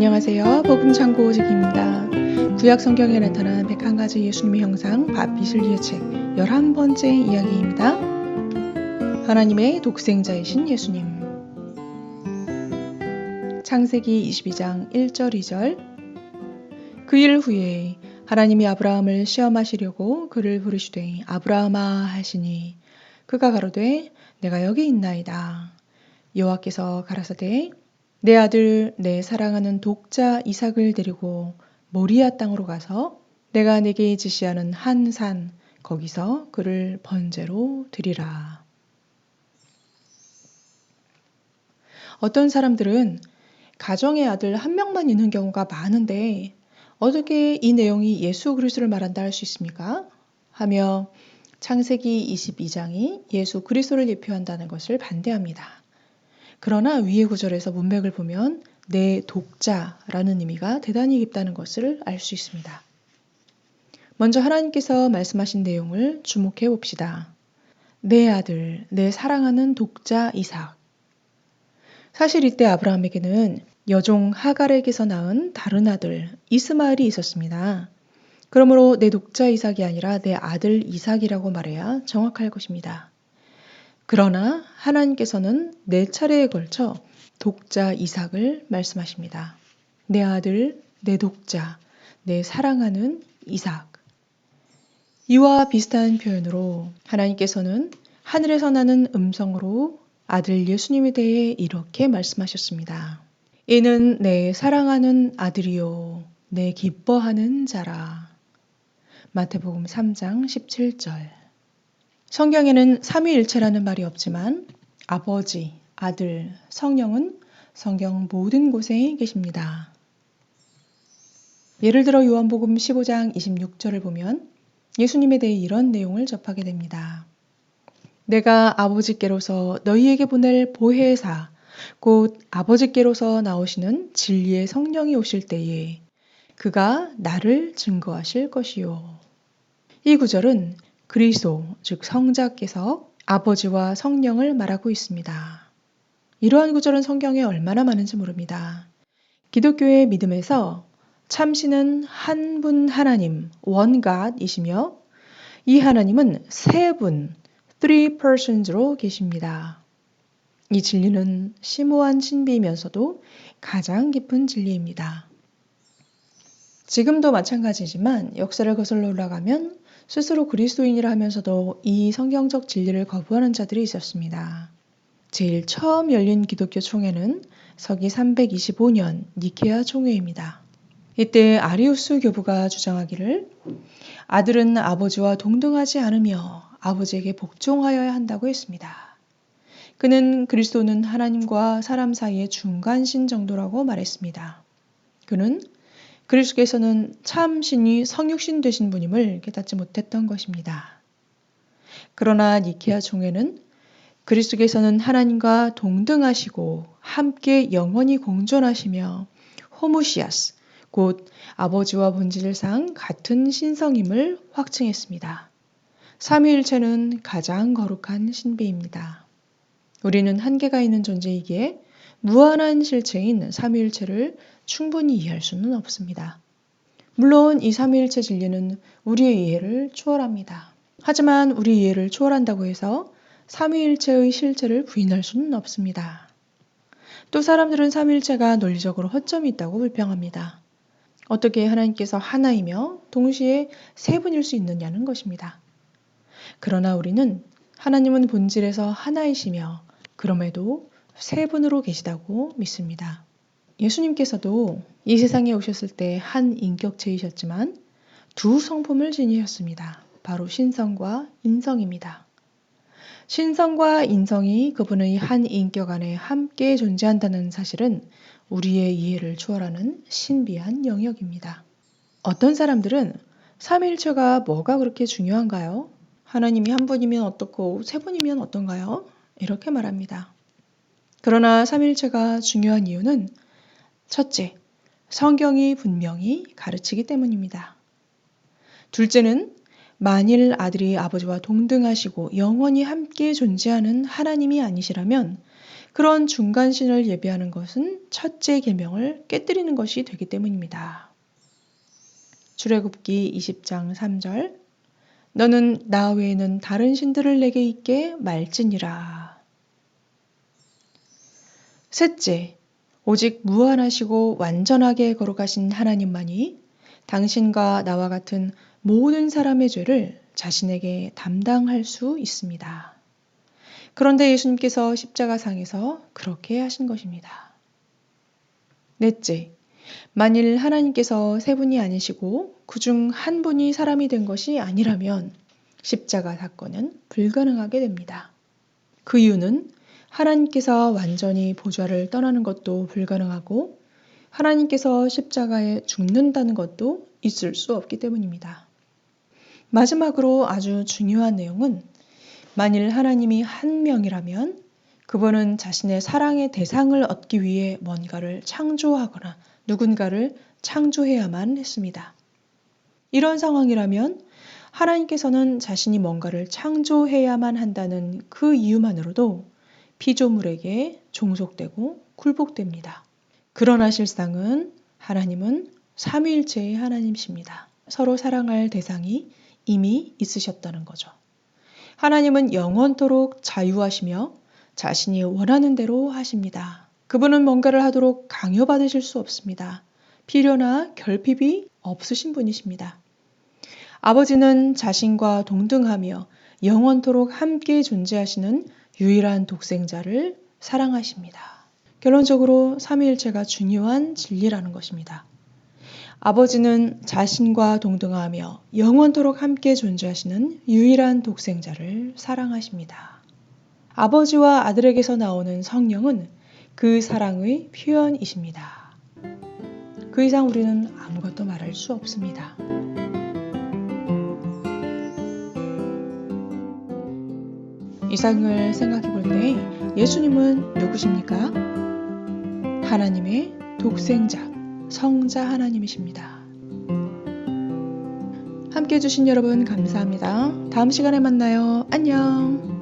안녕하세요. 복음창고 오직입니다. 구약 성경에 나타난 101가지 예수님의 형상 바비슬리의 책 11번째 이야기입니다. 하나님의 독생자이신 예수님 창세기 22장 1절 2절 그 일 후에 하나님이 아브라함을 시험하시려고 그를 부르시되 아브라함아 하시니 그가 가로되 내가 여기 있나이다. 여호와께서 가라사대 내 아들 내 사랑하는 독자 이삭을 데리고 모리아 땅으로 가서 내가 내게 지시하는 한 산 거기서 그를 번제로 드리라. 어떤 사람들은 가정의 아들 한 명만 있는 경우가 많은데 어떻게 이 내용이 예수 그리스도를 말한다 할 수 있습니까? 하며 창세기 22장이 예수 그리스도를 예표한다는 것을 반대합니다. 그러나 위의 구절에서 문맥을 보면 내 독자라는 의미가 대단히 깊다는 것을 알 수 있습니다. 먼저 하나님께서 말씀하신 내용을 주목해 봅시다. 내 아들, 내 사랑하는 독자 이삭. 사실 이때 아브라함에게는 여종 하갈에게서 낳은 다른 아들 이스마엘이 있었습니다. 그러므로 내 독자 이삭이 아니라 내 아들 이삭이라고 말해야 정확할 것입니다. 그러나 하나님께서는 네 차례에 걸쳐 독자 이삭을 말씀하십니다. 내 아들, 내 독자, 내 사랑하는 이삭. 이와 비슷한 표현으로 하나님께서는 하늘에서 나는 음성으로 아들 예수님에 대해 이렇게 말씀하셨습니다. 이는 내 사랑하는 아들이요, 내 기뻐하는 자라. 마태복음 3장 17절. 성경에는 삼위일체라는 말이 없지만 아버지, 아들, 성령은 성경 모든 곳에 계십니다. 예를 들어 요한복음 15장 26절을 보면 예수님에 대해 이런 내용을 접하게 됩니다. 내가 아버지께로서 너희에게 보낼 보혜사, 곧 아버지께로서 나오시는 진리의 성령이 오실 때에 그가 나를 증거하실 것이요. 이 구절은 그리스도, 즉 성자께서 아버지와 성령을 말하고 있습니다. 이러한 구절은 성경에 얼마나 많은지 모릅니다. 기독교의 믿음에서 참신은 한 분 하나님, God이시며 이 하나님은 세 분, three persons로 계십니다. 이 진리는 심오한 신비이면서도 가장 깊은 진리입니다. 지금도 마찬가지지만 역사를 거슬러 올라가면 스스로 그리스도인이라 하면서도 이 성경적 진리를 거부하는 자들이 있었습니다. 제일 처음 열린 기독교 총회는 서기 325년 니케아 총회입니다. 이때 아리우스 교부가 주장하기를 아들은 아버지와 동등하지 않으며 아버지에게 복종하여야 한다고 했습니다. 그는 그리스도는 하나님과 사람 사이의 중간신 정도라고 말했습니다. 그는 그리스도께서는 참 신이 성육신 되신 분임을 깨닫지 못했던 것입니다. 그러나 니케아 총회는 그리스도께서는 하나님과 동등하시고 함께 영원히 공존하시며 호무시아스 곧 아버지와 본질상 같은 신성임을 확증했습니다. 삼위일체는 가장 거룩한 신비입니다. 우리는 한계가 있는 존재이기에 무한한 실체인 삼위일체를 충분히 이해할 수는 없습니다. 물론 이 삼위일체 진리는 우리의 이해를 초월합니다. 하지만 우리 이해를 초월한다고 해서 삼위일체의 실체를 부인할 수는 없습니다. 또 사람들은 삼위일체가 논리적으로 허점이 있다고 불평합니다. 어떻게 하나님께서 하나이며 동시에 세 분일 수 있느냐는 것입니다. 그러나 우리는 하나님은 본질에서 하나이시며 그럼에도 세 분으로 계시다고 믿습니다. 예수님께서도 이 세상에 오셨을 때 한 인격체이셨지만 두 성품을 지니셨습니다. 바로 신성과 인성입니다. 신성과 인성이 그분의 한 인격 안에 함께 존재한다는 사실은 우리의 이해를 초월하는 신비한 영역입니다. 어떤 사람들은 삼일체가 뭐가 그렇게 중요한가요? 하나님이 한 분이면 어떻고 세 분이면 어떤가요? 이렇게 말합니다. 그러나 삼일체가 중요한 이유는 첫째, 성경이 분명히 가르치기 때문입니다. 둘째는 만일 아들이 아버지와 동등하시고 영원히 함께 존재하는 하나님이 아니시라면 그런 중간신을 예비하는 것은 첫째 계명을 깨뜨리는 것이 되기 때문입니다. 출애굽기 20장 3절 너는 나 외에는 다른 신들을 내게 있게 말지니라. 셋째, 오직 무한하시고 완전하게 걸어가신 하나님만이 당신과 나와 같은 모든 사람의 죄를 자신에게 담당할 수 있습니다. 그런데 예수님께서 십자가상에서 그렇게 하신 것입니다. 넷째, 만일 하나님께서 세 분이 아니시고 그중 한 분이 사람이 된 것이 아니라면 십자가 사건은 불가능하게 됩니다. 그 이유는 하나님께서 완전히 보좌를 떠나는 것도 불가능하고 하나님께서 십자가에 죽는다는 것도 있을 수 없기 때문입니다. 마지막으로 아주 중요한 내용은 만일 하나님이 한 명이라면 그분은 자신의 사랑의 대상을 얻기 위해 뭔가를 창조하거나 누군가를 창조해야만 했습니다. 이런 상황이라면 하나님께서는 자신이 뭔가를 창조해야만 한다는 그 이유만으로도 피조물에게 종속되고 굴복됩니다. 그러나 실상은 하나님은 삼위일체의 하나님이십니다. 서로 사랑할 대상이 이미 있으셨다는 거죠. 하나님은 영원토록 자유하시며 자신이 원하는 대로 하십니다. 그분은 뭔가를 하도록 강요받으실 수 없습니다. 필요나 결핍이 없으신 분이십니다. 아버지는 자신과 동등하며 영원토록 함께 존재하시는 유일한 독생자를 사랑하십니다. 결론적으로 삼위일체가 중요한 진리라는 것입니다. 아버지는 자신과 동등하며 영원토록 함께 존재하시는 유일한 독생자를 사랑하십니다. 아버지와 아들에게서 나오는 성령은 그 사랑의 표현이십니다. 그 이상 우리는 아무것도 말할 수 없습니다. 이상을 생각해 볼 때 예수님은 누구십니까? 하나님의 독생자, 성자 하나님이십니다. 함께 해주신 여러분 감사합니다. 다음 시간에 만나요. 안녕.